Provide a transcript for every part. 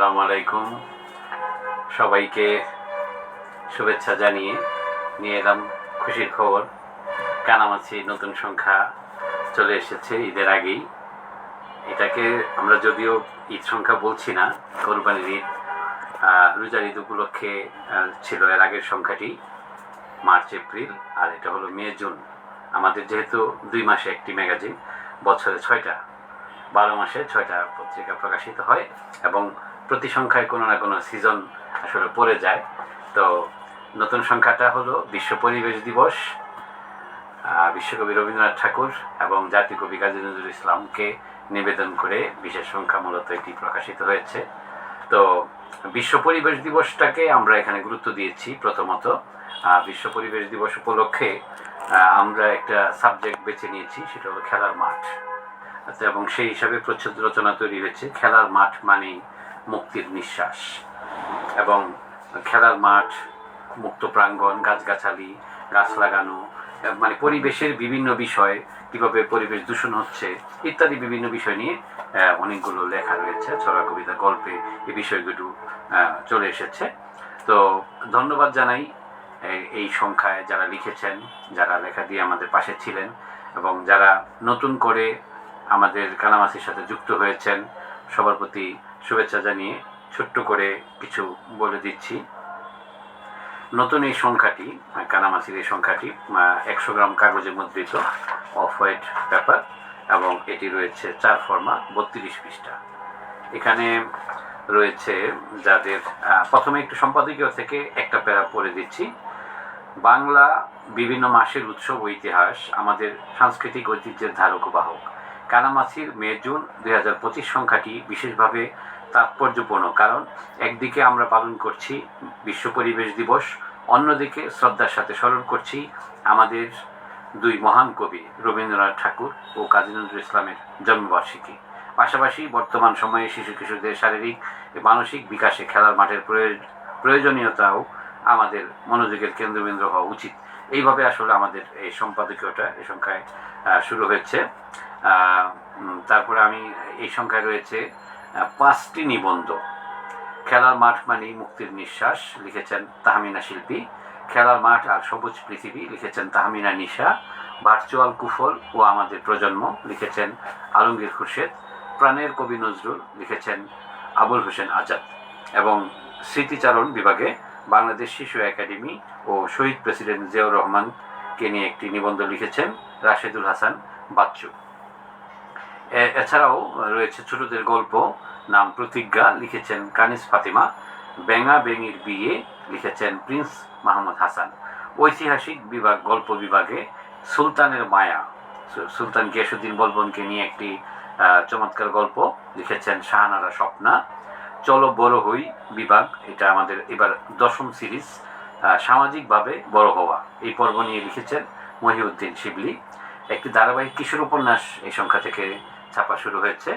আসসালামু আলাইকুম। সবাইকে শুভেচ্ছা জানিয়ে নিয়ে এলাম খুশির খবর। কানামাছি নতুন সংখ্যা চলে এসেছে ঈদের আগেই। এটাকে আমরা যদিও ঈদ সংখ্যা বলছি না, কোরবানির ঈদ রোজার ঈদ উপলক্ষে ছিল এর আগের সংখ্যাটি, মার্চ, এপ্রিল, আর এটা হলো মে, জুন। আমাদের যেহেতু দুই মাসে একটি ম্যাগাজিন, বছরে ছয়টা, বারো মাসে ছয়টা পত্রিকা প্রকাশিত হয় এবং প্রতি সংখ্যায় কোনো না কোনো সিজন আসলে পড়ে যায়। তো নতুন সংখ্যাটা হলো বিশ্ব পরিবেশ দিবস বিশ্বকবি রবীন্দ্রনাথ ঠাকুর এবং জাতীয় কবি কাজী নজরুল ইসলামকে নিবেদন করে বিশেষ সংখ্যা মূলত এটি প্রকাশিত হয়েছে। তো বিশ্ব পরিবেশ দিবসটাকে আমরা এখানে গুরুত্ব দিয়েছি প্রথমত। বিশ্ব পরিবেশ দিবস উপলক্ষে আমরা একটা সাবজেক্ট বেছে নিয়েছি, সেটা হলো খেলার মাঠ। আচ্ছা এবং সেই হিসাবে প্রচ্ছদ রচনা তৈরি হয়েছে। খেলার মাঠ মানেই মুক্তির নিঃশ্বাস এবং খেলার মাঠ, মুক্ত প্রাঙ্গণ, গাছগাছালি, গাছ লাগানো মানে পরিবেশের বিভিন্ন বিষয়, কীভাবে পরিবেশ দূষণ হচ্ছে, ইত্যাদি বিভিন্ন বিষয় নিয়ে অনেকগুলো লেখা রয়েছে, ছড়া কবিতা, গল্পে এই বিষয়গুলো চলে এসেছে। তো ধন্যবাদ জানাই এই- সংখ্যায় যারা লিখেছেন, যারা লেখা দিয়ে আমাদের পাশে ছিলেন এবং যারা নতুন করে আমাদের কানামাসির সাথে যুক্ত হয়েছেন, সবার প্রতি শুভেচ্ছা জানিয়ে ছোট্ট করে কিছু বলে দিচ্ছি। নতুন এই সংখ্যাটি আহ, কানামাসির এই সংখ্যাটি একশো গ্রাম কাগজে মুদ্রিত অফ হোয়াইট পেপার এবং এটি রয়েছে চার ফর্মা বত্রিশ পৃষ্ঠা। এখানে রয়েছে যাদের প্রথমে একটু সম্পাদকীয় থেকে একটা প্যারা পড়ে দিচ্ছি। বাংলা বিভিন্ন মাসের উৎসব ইতিহাস আমাদের সাংস্কৃতিক ঐতিহ্যের ধারক বাহক। কানামাছির মে, জুন দুই হাজার পঁচিশ সংখ্যাটি বিশেষভাবে তাৎপর্যপূর্ণ, কারণ একদিকে আমরা পালন করছি বিশ্ব পরিবেশ দিবস, অন্যদিকে শ্রদ্ধার সাথে স্মরণ করছি আমাদের দুই মহান কবি রবীন্দ্রনাথ ঠাকুর ও কাজী নজরুল ইসলামের জন্মবার্ষিকী। পাশাপাশি বর্তমান সময়ে শিশু কিশোরদের শারীরিক মানসিক বিকাশে খেলার মাঠের প্রয়োজ- প্রয়োজনীয়তাও আমাদের মনোযোগের কেন্দ্রবিন্দু হওয়া উচিত। এইভাবে আসলে আমাদের এই সম্পাদকীয়টা এই সংখ্যায় শুরু হয়েছে। তারপরে আমি এই সংখ্যায় রয়েছে পাঁচটি নিবন্ধ। খেলার মাঠ মানেই মুক্তির নিঃশ্বাস, লিখেছেন তাহমিনা শিল্পী। খেলার মাঠ আর সবুজ পৃথিবী, লিখেছেন তাহমিনা নিশা। ভার্চুয়াল কুফল ও আমাদের প্রজন্ম, লিখেছেন আলমগীর খুরশেদ। প্রাণের কবি নজরুল, লিখেছেন আবুল হোসেন আজাদ। এবং স্মৃতিচারণ বিভাগে বাংলাদেশ শিশু একাডেমি ও শহীদ প্রেসিডেন্ট জিয়াউর রহমানকে নিয়ে একটি নিবন্ধ লিখেছেন রাশেদুল হাসান বাচ্চু। এছাড়াও রয়েছে ছোটদের গল্প, নাম প্রতিজ্ঞা, লিখেছেন কানিস ফাতিমা। বেঙ্গা বেঙির বিয়ে, লিখেছেন প্রিন্স মাহমুদ হাসান। ঐতিহাসিক বিভাগ, গল্প বিভাগে সুলতানের মায়া। সুলতান গিয়াসুদ্দিন বলবনকে নিয়ে একটি চমৎকার গল্প, লিখেছেন শাহানারা স্বপ্না। চলো বড় হই বিভাগ, এটা আমাদের এবার দশম সিরিজ সামাজিকভাবে বড় হওয়া। এই পর্ব নিয়ে লিখেছেন মহিউদ্দিন শিবলি। একটি ধারাবাহিক কিশোর উপন্যাস এই সংখ্যা থেকে ছাপা শুরু হয়েছে।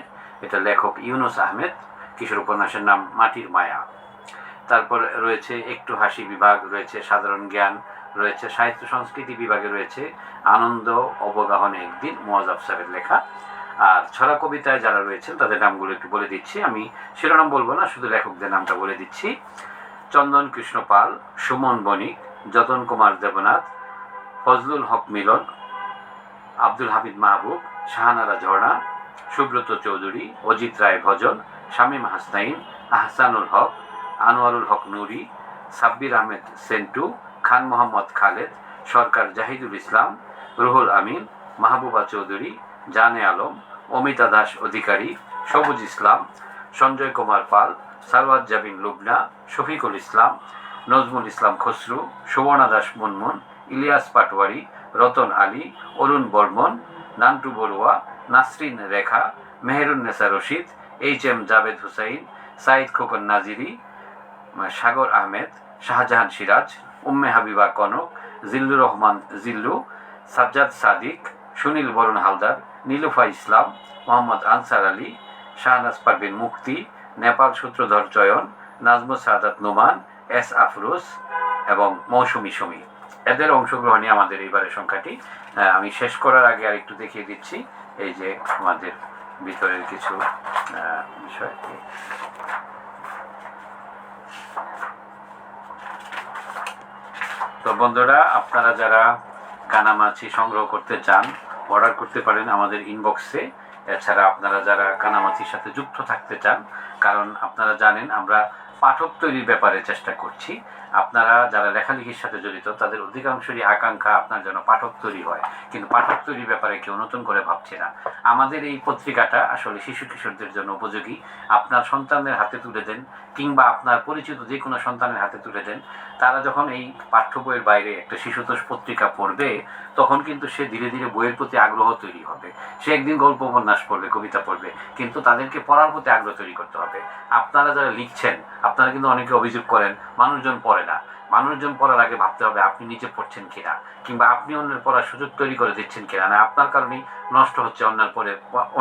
এটা লেখক ইউনুস আহমেদ, কিশোর উপন্যাসের নাম মাটির মায়া। তারপর রয়েছে একটু হাসি বিভাগ, রয়েছে সাধারণ জ্ঞান, রয়েছে সাহিত্য সংস্কৃতি বিভাগে রয়েছে আনন্দ অবগাহনে একদিন মোয়াজাব সাহেবের লেখা। আর ছড়া কবিতায় যারা রয়েছেন, তাদের নামগুলো একটু বলে দিচ্ছি। আমি শিরোনাম বলব না, শুধু লেখকদের নামটা বলে দিচ্ছি। চন্দন কৃষ্ণ পাল, সুমন বণিক, যতন কুমার দেবনাথ, ফজলুল হক মিলন, আব্দুল হামিদ মাহবুব, শাহানারা ঝর্ণা সুব্রত চৌধুরী, অজিত রায় ভজন, শামীম হাসনাইন, আহসানুল হক, আনোয়ারুল হক নুরি, সাব্বির আহমেদ সেন্টু, খান মোহাম্মদ খালেদ, সরকার জাহিদুল ইসলাম, রুহুল আমিন, মাহবুবা চৌধুরী, জানে Alam, Amita Das Adhikari, Sabuj Islam, Sanjay Kumar Pal, Sarwat Jabin Lubna, Shafiqul Islam, Nazmul Islam Khasru, Subarna Das Munmun, Ilias Patwari Ratan Ali, Arun Barman Nantu Barua, Nasrin Rekha Meherunnesa Rashid, H M Javed Hussain Said Khokon Naziri Sagar Ahmed, Shahjahan Siraj, Umme Habiba Konok, Zillur Rahman Zillu, Sajjad Sadiq, Sunil Barun Haldar, Nilufa Islam, Mohammad Ansar Ali Shahnaz Parvin Mukti Nepal Sutradhar Chayan Nazmul Sadat Noman, S Afroz এবং মৌসুমি সুমি এদের অংশগ্রহণে আমাদের এইবারের সংখ্যাটি। আমি শেষ করার আগে আর একটু দেখিয়ে দিচ্ছি, এই যে আমাদের ভিতরের কিছু বিষয়। তো বন্ধুরা, আপনারা যারা কানামাছি সংগ্রহ করতে চান, অর্ডার করতে পারেন আমাদের ইনবক্সে। এছাড়া আপনারা যারা কানামাছির সাথে যুক্ত থাকতে চান, কারণ আপনারা জানেন আমরা পাঠক তৈরির ব্যাপারে চেষ্টা করছি আপনারা যারা লেখালেখির সাথে জড়িত, তাদের অধিকাংশেরই আকাঙ্ক্ষা আপনার জন্য পাঠক তৈরি হয়। কিন্তু পাঠক তৈরির ব্যাপারে কেউ নতুন করে ভাবছে না। আমাদের এই পত্রিকাটা আসলে শিশু কিশোরদের জন্য উপযোগী। আপনার সন্তানদের হাতে তুলে দেন কিংবা আপনার পরিচিত যে কোনো সন্তানের হাতে তুলে দেন। তারা যখন এই পাঠ্য বইয়ের বাইরে একটা শিশুতোষ পত্রিকা পড়বে, তখন কিন্তু সে ধীরে ধীরে বইয়ের প্রতি আগ্রহ তৈরি হবে। সে একদিন গল্প উপন্যাস পড়বে, কবিতা পড়বে, কিন্তু তাদেরকে পড়ার প্রতি আগ্রহ তৈরি করতে হবে। আপনারা যারা লিখছেন আপনারা কিন্তু অনেকে অভিযোগ করেন, মানুষজন পড়ে না। মানুষজন পড়ার আগে ভাবতে হবে আপনি নিজে পড়ছেন কিনা, কিংবা আপনি অন্যের পড়ার সুযোগ তৈরি করে দিচ্ছেন কিনা। না, আপনার কারণেই নষ্ট হচ্ছে অন্যের পরে,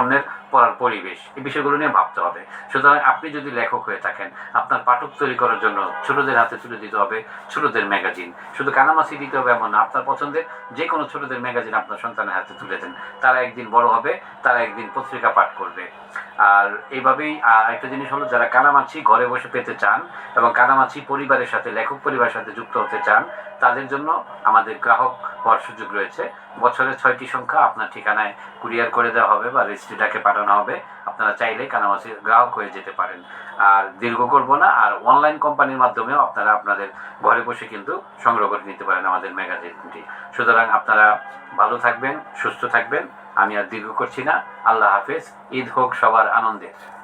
অন্যের পড়ার পরিবেশ। এই বিষয়গুলো নিয়ে ভাবতে হবে। সুতরাং আপনি যদি লেখক হয়ে থাকেন, আপনার পাঠক তৈরি করার জন্য ছোটদের হাতে তুলে দিতে হবে ছোটদের ম্যাগাজিন। শুধু কানামাছি দিতে হবে এমন না, আপনার পছন্দের যে কোনো ছোটদের ম্যাগাজিন আপনার সন্তানের হাতে তুলে দেন। তারা একদিন বড় হবে, তারা একদিন পত্রিকা পাঠ করবে। আর এইভাবেই একটা জিনিস হলো যারা কানামাছি ঘরে বসে পেতে চান এবং কানামাছি পরিবারের সাথে, লেখক পরিবারের সাথে যুক্ত হতে চান, তাদের জন্য আমাদের গ্রাহক হওয়ার সুযোগ রয়েছে। বছরে ছয়টি সংখ্যা আপনার ঠিকানায় কুরিয়ার করে দেওয়া হবে বা রেজিস্ট্রিটাকে পাঠানো হবে। আপনারা চাইলে কানামাছি গ্রাহক হয়ে যেতে পারেন। আর দীর্ঘ করব না, আর অনলাইন কোম্পানির মাধ্যমেও আপনারা আপনাদের ঘরে বসে কিন্তু সংগ্রহ করে নিতে পারেন আমাদের ম্যাগাজিনটি। সুতরাং আপনারা ভালো থাকবেন, সুস্থ থাকবেন। আমি আর দীর্ঘ করছি না। আল্লাহ হাফেজ। ঈদ হোক সবার আনন্দের